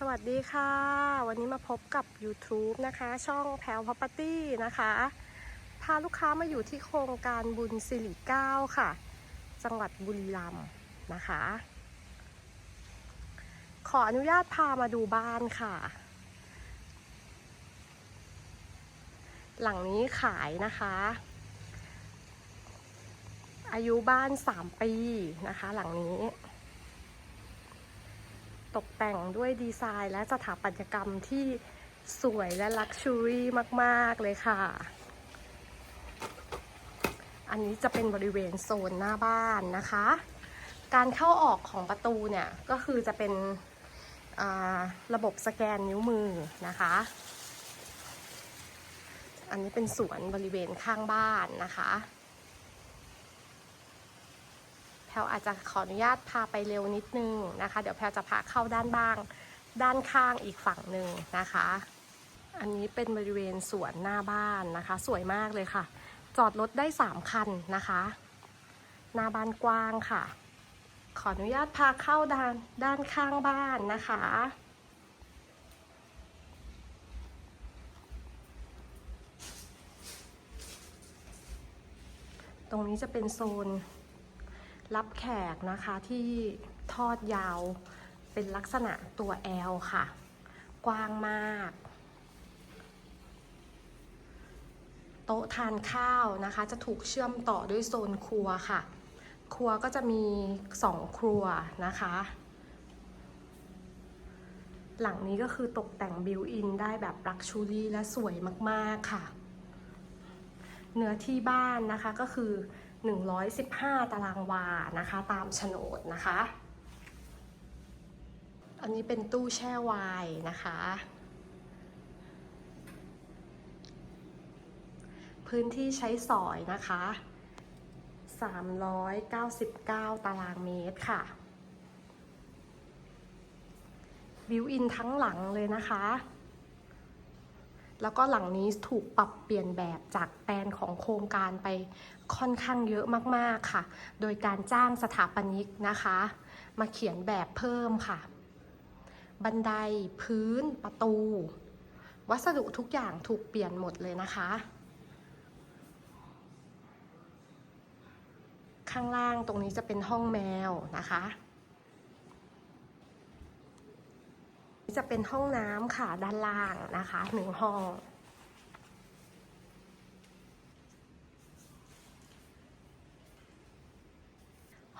สวัสดีค่ะ วันนี้มาพบกับ YouTube นะคะ ช่องแพลวพ r o p e r t y นะคะ พาลูกค้ามาอยู่ที่โครงการบุญสิริเก้าค่ะ จังหวัดบุรีรัมย์นะคะ ขออนุญาตพามาดูบ้านค่ะ หลังนี้ขายนะคะ อายุบ้าน 3 ปีนะคะ หลังนี้ ตกแต่งด้วยดีไซน์ และสถาปัตยกรรมที่สวยและลักชัวรี่มาก ๆ เลยค่ะ อันนี้จะเป็นบริเวณโซนหน้าบ้านนะคะ การเข้าออกของประตูเนี่ย ก็คือจะเป็นระบบสแกนนิ้วมือนะคะ อันนี้เป็นสวนบริเวณข้างบ้านนะคะ แพ ลอาจจะขออนุญาตพาไปเร็วนิดนึงนะคะ เดี๋ยวแพลจะพาเข้าด้านบ้าง ด้านข้างอีกฝั่งหนึ่งนะคะ อันนี้เป็นบริเวณสวนหน้าบ้านนะคะ สวยมากเลยค่ะ จอดรถได้ 3 คันนะคะ หน้าบ้านกว้างค่ะ ขออนุญาตพาเข้าด้านด้านข้างบ้านนะคะตรงนี้จะเป็นโซน รับแขกนะคะที่ทอดยาวเป็นลักษณะตัว L ค่ะ กว้างมาก โต๊ะทานข้าวนะคะ จะถูกเชื่อมต่อด้วยโซนครัวค่ะ ครัวก็จะมีสองครัวนะคะ หลังนี้ก็คือตกแต่งบิวอินได้แบบลักชูรี่และสวยมากๆค่ะ เนื้อที่บ้านนะคะก็คือ 115 ตารางวานะคะ ตามโฉนดนะคะ อันนี้เป็นตู้แช่ไวน์นะคะ พื้นที่ใช้สอยนะคะ 399 ตารางเมตรค่ะบิวอินทั้งหลังเลยนะคะ แล้วก็หลังนี้ถูกปรับเปลี่ยนแบบจากแปลนของโครงการไปค่อนข้างเยอะมากๆค่ะ โดยการจ้างสถาปนิกนะคะ มาเขียนแบบเพิ่มค่ะ บันไดพื้นประตู วัสดุทุกอย่างถูกเปลี่ยนหมดเลยนะคะ ข้างล่างตรงนี้จะเป็นห้องแมวนะคะ จะเป็นห้องน้ำค่ะด้านล่างนะคะหนึ่งห้อง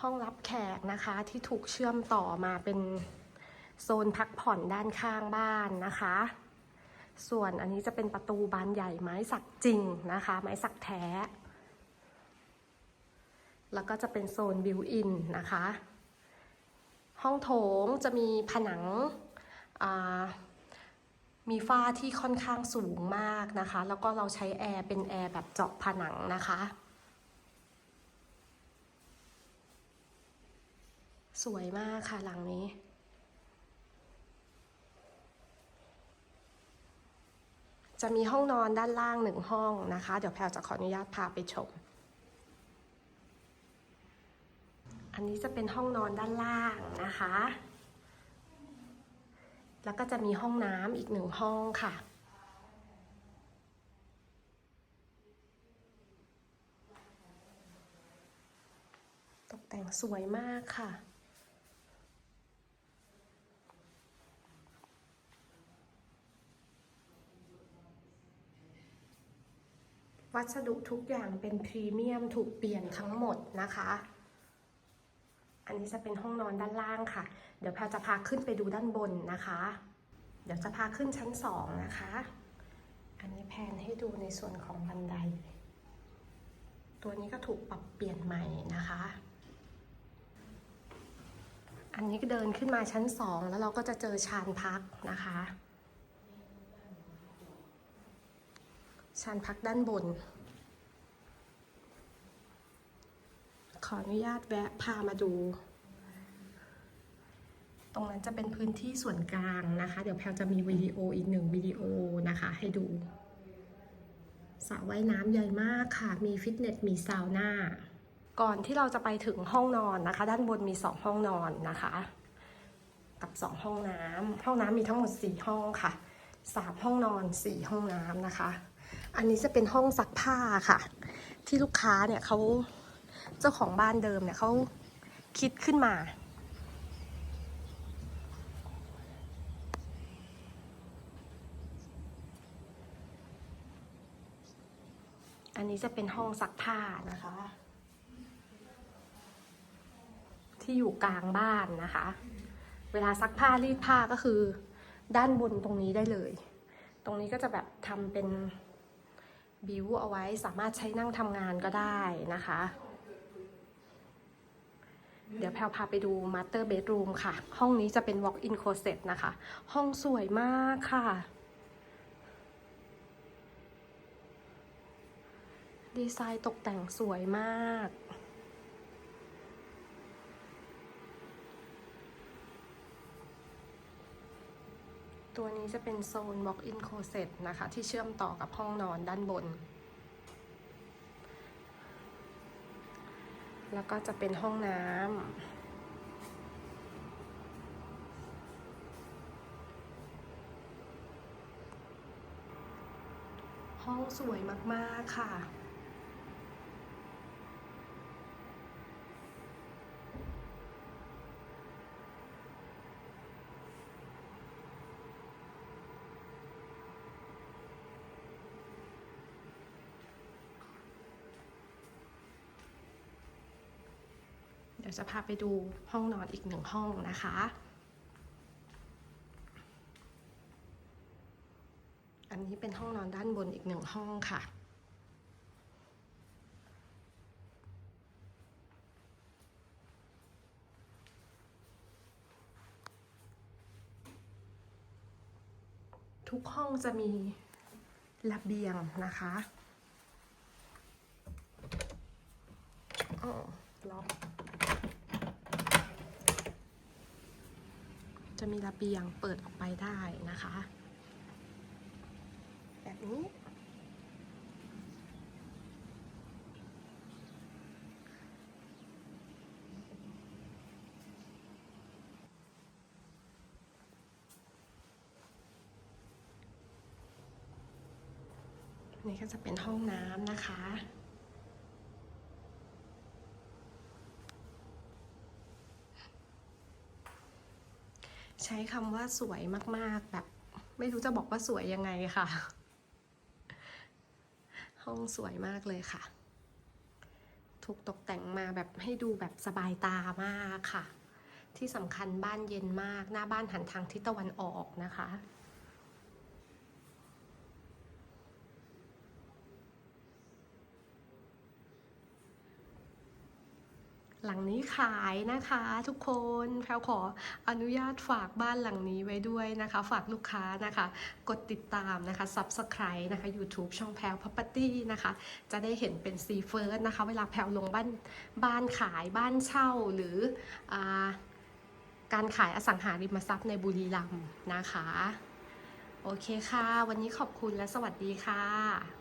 ห้องรับแขกนะคะที่ถูกเชื่อมต่อมาเป็นโซนพักผ่อนด้านข้างบ้านนะคะ ส่วนอันนี้จะเป็นประตูบานใหญ่ไม้สักจริงนะคะ ไม้สักแท้ แล้วก็จะเป็นโซนบิวอินนะคะ ห้องโถงจะมีผนัง มีฝ้าที่ค่อนข้างสูงมากนะคะ แล้วก็เราใช้แอร์เป็นแอร์แบบเจาะผนังนะคะ สวยมากค่ะหลังนี้จะมีห้องนอนด้านล่างหนึ่งห้องนะคะ เดี๋ยวแพลจะขออนุญาตพาไปชม อันนี้จะเป็นห้องนอนด้านล่างนะคะ แล้วก็จะมีห้องน้ำอีกหนึ่งห้องค่ะ ตกแต่งสวยมากค่ะวัสดุทุกอย่างเป็นพรีเมียมถูกเปลี่ยนทั้งหมดนะคะ อันนี้จะเป็นห้องนอนด้านล่างค่ะ เดี๋ยวแพลจะพาขึ้นไปดูด้านบนนะคะ เดี๋ยวจะพาขึ้นชั้นสองนะคะ อันนี้แพนให้ดูในส่วนของบันได ตัวนี้ก็ถูกปรับเปลี่ยนใหม่นะคะ อันนี้ก็เดินขึ้นมาชั้นสองแล้วเราก็จะเจอชานพักนะคะ ชานพักด้านบน ออนุญาตแวะพามาดู ตรงนั้นจะเป็นพื้นที่ส่วนกลางนะคะ เดี๋ยวแพลจะมีวิดีโออีกหนึ่งวิดีโอนะคะให้ดูสระว่ายน้ำใหญ่มากค่ะ มีฟิตเนส มีซาวน่า ก่อนที่เราจะไปถึงห้องนอนนะคะ ด้านบนมีสองห้องนอนนะคะ กับ 2 ห้องน้ำ ห้องน้ำมีทั้งหมด 4 ห้องค่ะ 3 ห้องนอน 4 ห้องน้ำนะคะ อันนี้จะเป็นห้องซักผ้าค่ะ ที่ลูกค้าเนี่ยเขา เจ้าของบ้านเดิมเนี่ยเขาคิดขึ้นมา อันนี้จะเป็นห้องซักผ้านะคะ ที่อยู่กลางบ้านนะคะ เวลาซักผ้ารีดผ้าก็คือด้านบนตรงนี้ได้เลย ตรงนี้ก็จะแบบทำเป็นบิวเอาไว้สามารถใช้นั่งทำงานก็ได้นะคะ เดี๋ยวแพลวพาไปดู Master Bedroom ค่ะ ห้องนี้จะเป็น Walk-in Closet นะคะ ห้องสวยมากค่ะ ดีไซน์ตกแต่งสวยมาก ตัวนี้จะเป็นโซน Walk-in Closet นะคะ ที่เชื่อมต่อกับห้องนอนด้านบน แล้วก็จะเป็นห้องน้ำห้องสวยมาก ๆ ค่ะ ดี๋ยวจะพาไปดูห้องนอนอีกหนึ่งห้องนะคะ อันนี้เป็นห้องนอนด้านบนอีกหนึ่งห้องค่ะ ทุกห้องจะมีระเบียงนะคะอ๋อล็อก จะมีระเบียงเปิดออกไปได้นะคะ แบบนี้ นี่ก็จะเป็นห้องน้ำนะคะ ใช้คำว่าสวยมากๆ แบบ ไม่รู้จะบอกว่าสวยยังไงค่ะ ห้องสวยมากเลยค่ะ ถูกตกแต่งมาแบบให้ดูแบบสบายตามากค่ะ ที่สำคัญบ้านเย็นมาก หน้าบ้านหันทางทิศตะวันออกนะคะ หลังนี้ขายนะคะทุกคนแพลวขออนุญาตฝากบ้านหลังนี้ไว้ด้วยนะคะ ฝากลูกค้านะคะ กดติดตามนะคะ Subscribe นะคะ YouTube ช่องแพลว Property นะคะ จะได้เห็นเป็นซีเฟิร์สนะคะ เวลาแพลวลงบ้านบ้านขายบ้านเช่าหรืออการขายอสังหาริมทรัพย์ในบุรีรัมย์นะคะ โอเคค่ะ วันนี้ขอบคุณและสวัสดีค่ะ